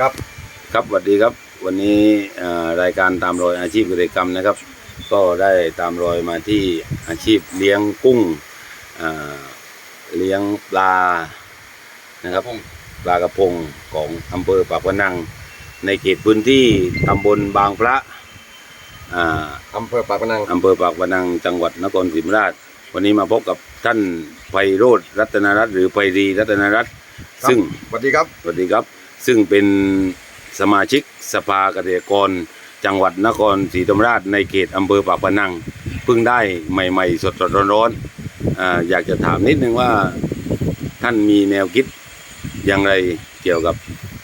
ครับ ครับสวัสดีครับ วันนี้เอ่อรายการตามรอยอาชีพเกษตรกรรมนะครับ ก็ได้ตามรอยมาที่อาชีพเลี้ยงกุ้งเอ่อเลี้ยงปลานะครับปลากระพงของอำเภอปากพนัง ในเขตพื้นที่ตำบลบางพระอ่าอำเภอปากพนังอำเภอปากพนังจังหวัดนครศรีธรรมราช วันนี้มาพบกับท่านไพโรธรัตนรัตน์หรือไพรีรัตนรัตน์ซึ่งสวัสดีครับสวัสดีครับ ซึ่งเป็นสมาชิกสภาเกษตรกร จังหวัดนครศรีธรรมราชในเขตอำเภอปากพนังเพิ่งได้ใหม่ ๆ สดๆร้อนๆอ่าอยากจะถามนิดนึงว่าท่านมีแนวคิดอย่างไรเกี่ยวกับ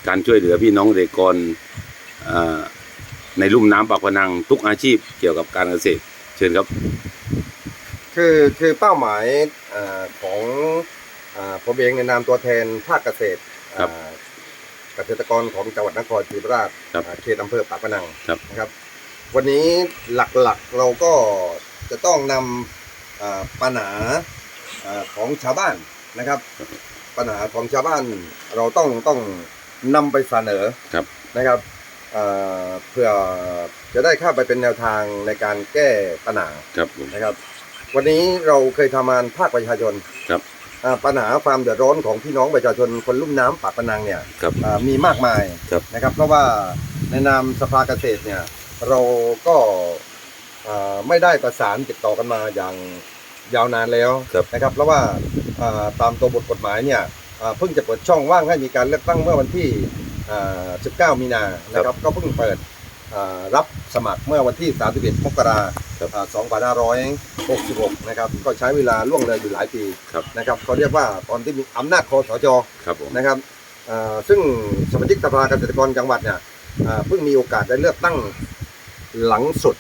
การช่วยเหลือพี่น้องเกษตรกรอ่าในลุ่มน้ำปากพนังทุกอาชีพเกี่ยวกับการเกษตรเชิญครับคือคือเป้าหมายเอ่อของเอ่อผมเองในนามตัวแทนภาคเกษตรครับ เอ่อเกษตรกรของจังหวัดนครศรีธรรมราชครับเอ่อเขตอำเภอปากพนังครับ นะครับ วันนี้หลักๆเราก็จะต้องนำเอ่อปัญหาเอ่อของชาวบ้านนะครับ ปัญหาของชาวบ้านเราต้องต้องนำไปเสนอครับ นะครับเอ่อเพื่อจะได้เข้าไปเป็นแนวทางในการแก้ปัญหา ครับผม นะครับวันนี้เราเคยทำงานภาคประชาชนครับ อ่าปัญหาความเดือดร้อนของพี่น้องประชาชนคนลุ่มน้ำปากพนังเนี่ยครับ อ่ามีมากมายครับ นะครับ เพราะว่าในนามสภาเกษตรเนี่ยเราก็อ่าไม่ได้ประสานติดต่อกันมาอย่างยาวนานแล้วครับ นะครับ เพราะว่าอ่าตามตัวบทกฎหมายเนี่ยอ่าเพิ่งจะเปิดช่องว่างให้มีการเลือกตั้งเมื่อวันที่อ่า19 มีนานะครับ ก็เพิ่งเปิดอ่า รับสมัครเมื่อวันที่ 31 มกราครับอ่า2566 นะครับ ก็ใช้เวลาล่วงเลยอยู่หลายปีครับนะครับเขาเรียกว่าตอนที่มีอำนาจคอสชครับผมนะครับอ่าซึ่งสมาชิกสภาเกษตรกรจังหวัดเนี่ยอ่าเพิ่งมีโอกาสได้เลือกตั้งหลังสุด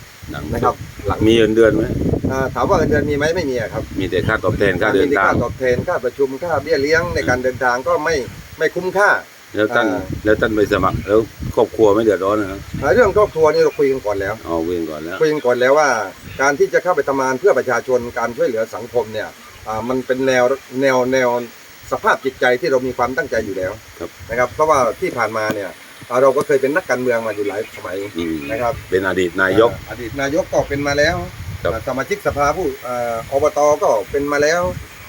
นะครับ หลังมีเงินเดือนไหมอ่าถามว่าเงินเดือนมีไหมไม่มีอะครับ มีแต่ค่าตอบแทนค่าเดินมีทางค่าตอบแทนค่าประชุมค่าเบี้ยเลี้ยงในการเดินทางก็ไม่ไม่คุ้มค่า แล้วท่านอ่า แล้วท่านไปสมัคร แล้วครอบครัวไม่เดือดร้อนนะครับอ่าเรื่องครอบครัวนี่เราคุยกันก่อนแล้ว เอาเวียนก่อนแล้ว คุยกันก่อนแล้วว่า การที่จะเข้าไปทำงานเพื่อประชาชนการช่วยเหลือสังคมเนี่ยอ่ามันเป็นแนวแนวแนวสภาพจิตใจที่เรามีความตั้งใจอยู่แล้วครับ นะครับ เพราะว่าที่ผ่านมาเนี่ยอ่าเราก็เคยเป็นนักการเมืองมาอยู่หลายสมัยอืมนะครับเป็นอดีตนายกอดีตนายกก็เป็นมาแล้วครับสมาชิกสภาผู้เอ่ออบตก็เป็นมาแล้ว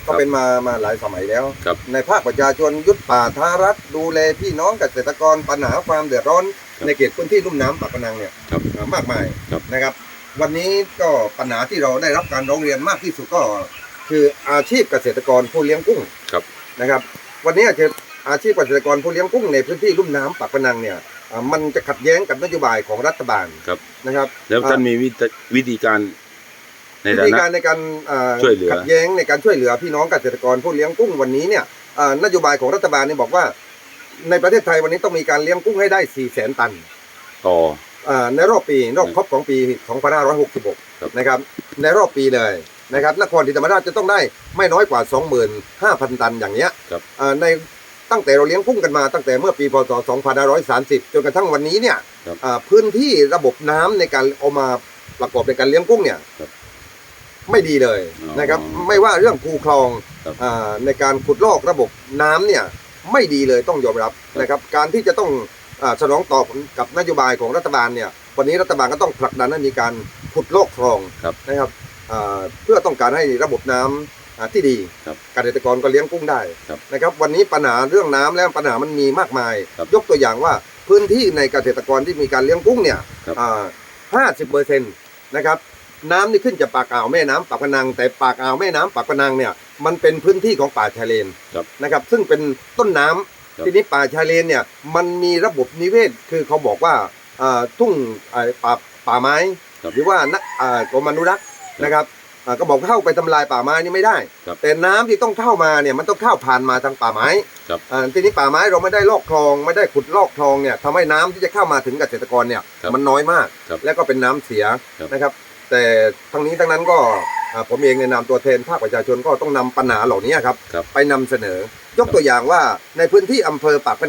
ก็เป็นมามาหลายสมัยแล้ว ครับ ในภาคประชาชนยุทธป่าทารัฐดูแลพี่น้องเกษตรกรปัญหาความเดือดร้อนในเขตพื้นที่ลุ่มน้ำปากพนังเนี่ยครับเอ่อมากมายครับ นะครับ วันนี้ก็ปัญหาที่เราได้รับการร้องเรียนมากที่สุดก็ คืออาชีพเกษตรกรผู้เลี้ยงกุ้งครับ นะครับ วันนี้อาชีพอาชีพเกษตรกรผู้เลี้ยงกุ้งในพื้นที่ลุ่มน้ำปากพนังเนี่ยอ่ามันจะขัดแย้งกับนโยบายของรัฐบาลครับ นะครับแล้วท่านมีวิธีวิธีการ ในวิฐาธีนะการในการอ่าช่วยเหลือขัดแย้งในการช่วยเหลือพี่น้องเกษตรกรผู้เลี้ยงกุ้งวันนี้เนี่ยอ่านโยบายของรัฐบาลเนี่ยบอกว่า ในประเทศไทยวันนี้ต้องมีการเลี้ยงกุ้งให้ได้4 0 0แสนตันต่ออ่าในรอบปีรอบครบของปีครับ2566 นะครับ ในรอบปีเลยนะครับนครศรีธรรมราชจะต้องได้ไม่น้อยกว่า 25,000 ตันอย่างเนี้ยครับอ่าในตั้งแต่เราเลี้ยงกุ้งกันมาตั้งแต่เมื่อปีพศ 2530 จนกระทั่งวันนี้เนี่ยครับอ่าพื้นที่ระบบน้ำในการเอามาประกอบในการเลี้ยงกุ้งเนี่ยครับ ไม่ดีเลยอ๋อนะครับ ไม่ว่าเรื่องคูคลองครับอ่าในการขุดลอกระบบน้ำเนี่ยไม่ดีเลยต้องยอมรับครับ นะครับ การที่จะต้องอาสนองตอบกับนโยบายของรัฐบาลเนี่ยวันนี้รัฐบาลก็ต้องผลักดันให้มีการขุดลอกคลองครับนะครับอ่าเพื่อต้องการให้ระบบน้ำอ่าที่ดีครับเกษตรกรก็เลี้ยงกุ้งได้ครับนะครับ วันนี้ปัญหาเรื่องน้ำแล้วปัญหามันมีมากมาย ครับยกตัวอย่างว่าพื้นที่ในเกษตรกรที่มีการเลี้ยงกุ้งเนี่ยครับ ห้าสิบเปอร์เซ็นต์นะครับ น้ำนี่ขึ้นจากปากอ่าวแม่น้ำปากพนัง แต่ปากอ่าวแม่น้ำปากพนังเนี่ยมันเป็นพื้นที่ของป่าชายเลนครับนะครับ ซึ่งเป็นต้นน้ำครับ ทีนี้ป่าชายเลนเนี่ยมันมีระบบนิเวศคือเขาบอกว่าอ่าทุ่งอ่าป่าป่าไม้ ครับ หรือว่านักอ่ากรมอนุรักษ์นะครับอ่าก็บอกเข้าไปทำลายป่าไม้นี่ไม่ได้ ครับแต่น้ำที่ต้องเข้ามาเนี่ยมันต้องเข้าผ่านมาทางป่าไม้ครับอ่าทีนี้ป่าไม้เราไม่ได้ลอกคลองไม่ได้ขุดลอกคลองเนี่ยทำให้น้ำที่จะเข้ามาถึงเกษตรกรเนี่ยครับมันน้อยมาก ครับแล้วก็เป็นน้ำเสียครับนะครับ แต่ทั้งนี้ทั้งนั้นก็อ่าผมเองในนามตัวแทนภาคประชาชนก็ต้องนำปัญหาเหล่านี้ครับ ครับ ไปนำเสนอยกตัวอย่างว่าในพื้นที่อำเภอปากพนัง